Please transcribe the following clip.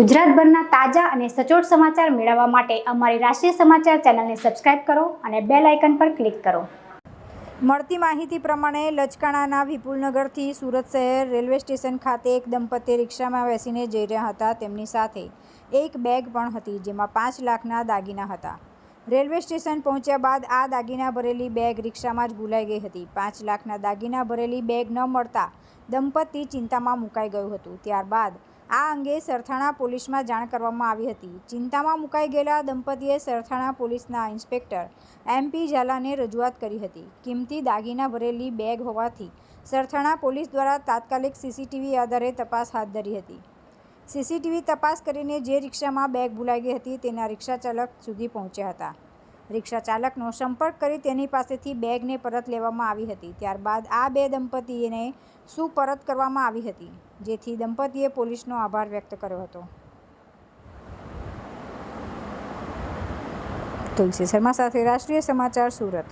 ગુજરાતભરના તાજા અને સચોટ સમાચાર મેળવવા માટે અમારી રાષ્ટ્રીય સમાચાર ચેનલને સબસ્ક્રાઇબ કરો અને બેલ આઇકન પર ક્લિક કરો. મળતી માહિતી પ્રમાણે લચકાણાના વિપુલનગરથી સુરત શહેર રેલવે સ્ટેશન ખાતે એક દંપતી રિક્ષામાં બેસીને જઈ રહ્યા હતા. તેમની સાથે એક બેગ પણ હતી જેમાં પાંચ લાખના દાગીના હતા. રેલવે સ્ટેશન પહોંચ્યા બાદ આ દાગીના ભરેલી બેગ રિક્ષામાં જ ભૂલાઈ ગઈ હતી. પાંચ લાખના દાગીના ભરેલી બેગ ન મળતા દંપતી ચિંતામાં મુકાઈ ગયું હતું. ત્યારબાદ આ અંગે સરથાણા પોલીસમાં જાણ કરવામાં આવી હતી. ચિંતામાં મુકાઈ ગયેલા દંપતીએ સરથાણા પોલીસના ઇન્સ્પેક્ટર એમપી ઝાલાને રજૂઆત કરી હતી. કિંમતી દાગીના ભરેલી બેગ હોવાથી સરથાણા પોલીસ દ્વારા તાત્કાલિક સીસીટીવી આધારે તપાસ હાથ ધરી હતી. સીસીટીવી તપાસ કરીને જે રિક્ષામાં બેગ ભૂલાઈ ગઈ હતી તેના રિક્ષા ચાલક સુધી પહોંચ્યા હતા. રિક્ષા ચાલકનો સંપર્ક કરી તેની પાસેથી બેગને પરત લેવામાં આવી હતી. ત્યારબાદ આ બે દંપતીને પરત કરવામાં આવી હતી, જેથી દંપતીએ પોલીસનો આભાર વ્યક્ત કર્યો હતો. તુલસી શર્મા સાથે રાષ્ટ્રીય સમાચાર સુરત.